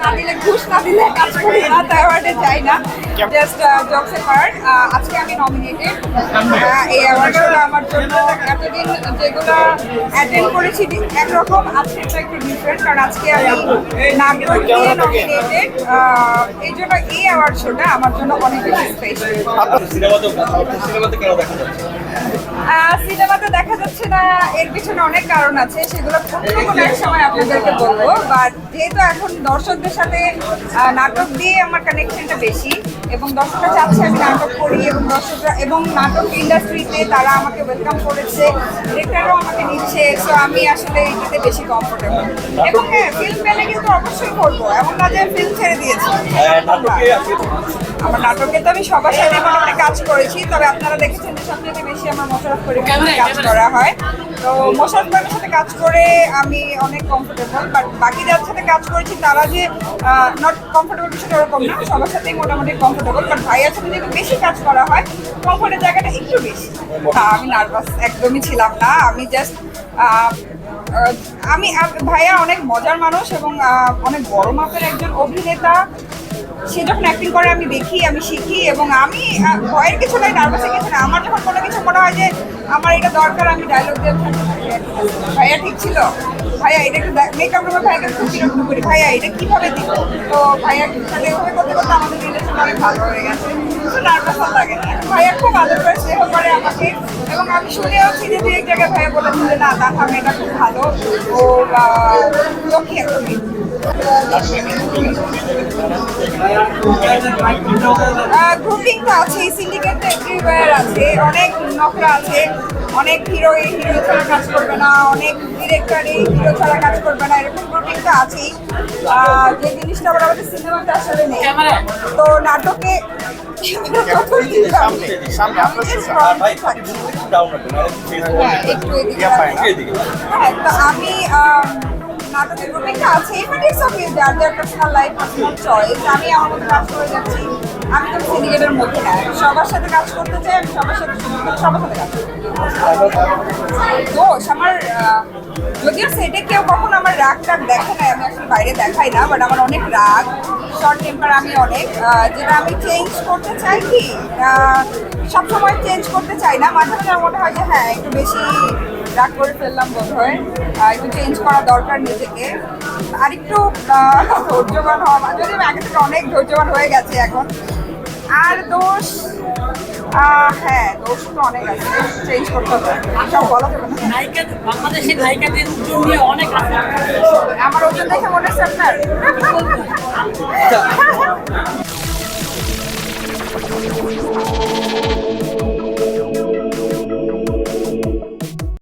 না দিলে ঘুষ না দিলে কাজ করি না তাই অ্যাওয়ার্ডে যাই না। জাস্ট জবস পার্ট আজকে আমি নমিনেটেড এই অ্যাওয়ার্ডগুলো আমার জন্য এতদিন যেগুলো অ্যাটেন্ড করেছি একরকম আজকেরটা একটু ডিফারেন্ট কারণ আজকে আমি নাটক দিয়ে নমিনেটেড এই জন্য এই অ্যাওয়ার্ড শোটা আমার জন্য অনেক বেশি স্পেশাল সিনেমাতে সিনেমাতে কেন দেখা যাচ্ছে? সিনেমাতে দেখা যাচ্ছে না, এর পিছনে অনেক কারণ আছে, সেগুলো অন্য কোনো এক সময় আপনাদেরকে বলব বাট যেহেতু এখন দর্শকদের সাথে নাটক দিয়ে আমার কানেকশনটা বেশি, এবং দর্শকরা চাচ্ছে আমি নাটক করি, এবং দর্শকরা, এবং নাটক ইন্ডাস্ট্রিতে তারা আমাকে ওয়েলকাম করেছে ডিরেক্টরও আমাকে নিচ্ছে সো আমি আসলে এটাতে বেশি কমফোর্টেবল এবং হ্যাঁ ফিল্ম পেলে কিন্তু অবশ্যই করব, এমন না যে ফিল্ম ছেড়ে দিয়েছি। আছে। আমার নাটকে তো আমি সবার সাথে মোটামুটি কাজ করেছি তবে আপনারা দেখেছেন যে সবচেয়ে বেশি আমার মোশারফ করিমের সাথে কাজ করা হয়। তো মোশারফ করিমের সাথে কাজ করে আমি অনেক কমফোর্টেবল বাট বাকি যাদের সাথে কাজ করেছি তারা যে নট কমফোর্টেবল বিষয়টা ওরকম না সবার সাথেই মোটামুটি কমফোর্টেবল বাট ভাইয়ার সাথে যদি বেশি কাজ করা হয় কমফোর্টের জায়গাটা একটু বেশি। না আমি নার্ভাস একদমই ছিলাম না আমি জাস্ট আমি ভাইয়া অনেক মজার মানুষ এবং অনেক বড় মাপের একজন অভিনেতা সে যখন অ্যাক্টিং করে, আমি দেখি, আমি শিখি এবং আমি ভয়ের কিছু নাই নার্ভাসের কিছু না আমার যখন কোনো কিছু মনে হয় যে আমার এটা দরকার, আমি ডায়লগ দিয়ে ভাইয়া, ঠিক ছিল? ভাইয়া, এটা একটু মেকআপ রুমে ভাইয়াকে খুব বিরক্ত করি। ভাইয়া, এটা কীভাবে দিব তো ভাইয়া সাথে এভাবে করতে করতে আমাদের রিলেশন অনেক ভালো হয়ে গেছে। নার্ভাস লাগে না। ভাইয়া খুব আদর করে স্নেহ করে আমাকে এবং আমি শুনেওছি যে দুই এক জায়গায় ভাইয়া বলেছে যে, না, তার মেয়েটা খুব ভালো। ও লক্ষ্মী একটা মেয়ে। গ্রুপিং তো আছে সিন্ডিকেট এভরিওয়্যার আছে অনেক নকরা আছে অনেক হিরো এই হিরো ছাড়া কাজ করবে না অনেক ডিরেক্টর এই হিরো ছাড়া কাজ করবে না এরকম গ্রুপিং তো আছেই। যে জিনিসটা আবার আমাদের সিনেমাতে আসলে নেই। তো নাটকে আম, নাটকের গ্রুপিংটা আছে বাট ইটস ওকে যার যার পার্সোনাল লাইফ পার্সোনাল চয়েস আমি আমার মতো কাজ করে যাচ্ছি, আমি তো সিন্ডিকেটের মধ্যে না সবার সাথে কাজ করতে চাই, আমি সবার সাথে সবার সাথে কাজ। দোষ আমার যদিও সেটে কেউ কখনো আমার রাগ টাগ দেখে না আমি আসলে বাইরে দেখাই না বাট আমার অনেক রাগ শর্ট টেম্পার আমি অনেক যেটা আমি চেঞ্জ করতে চাই কি সবসময় চেঞ্জ করতে চাই না মাঝে মাঝে মনে হয় যে হ্যাঁ একটু বেশি রাগ করে ফেললাম বোধ হয় একটু চেঞ্জ করা দরকার নিজেকে। আর একটু ধৈর্যবান হওয়া যদি আমি আগে থেকে অনেক ধৈর্যবান হয়ে গেছে এখন। আর দোষ হ্যাঁ দোষ তো অনেক আছে। চেঞ্জ করতে হবে। সব বলা যাবে না। নায়িকা বাংলাদেশের নায়িকাদের নিয়ে অনেক আমার ওজন দেখে মনে হচ্ছে আপনার।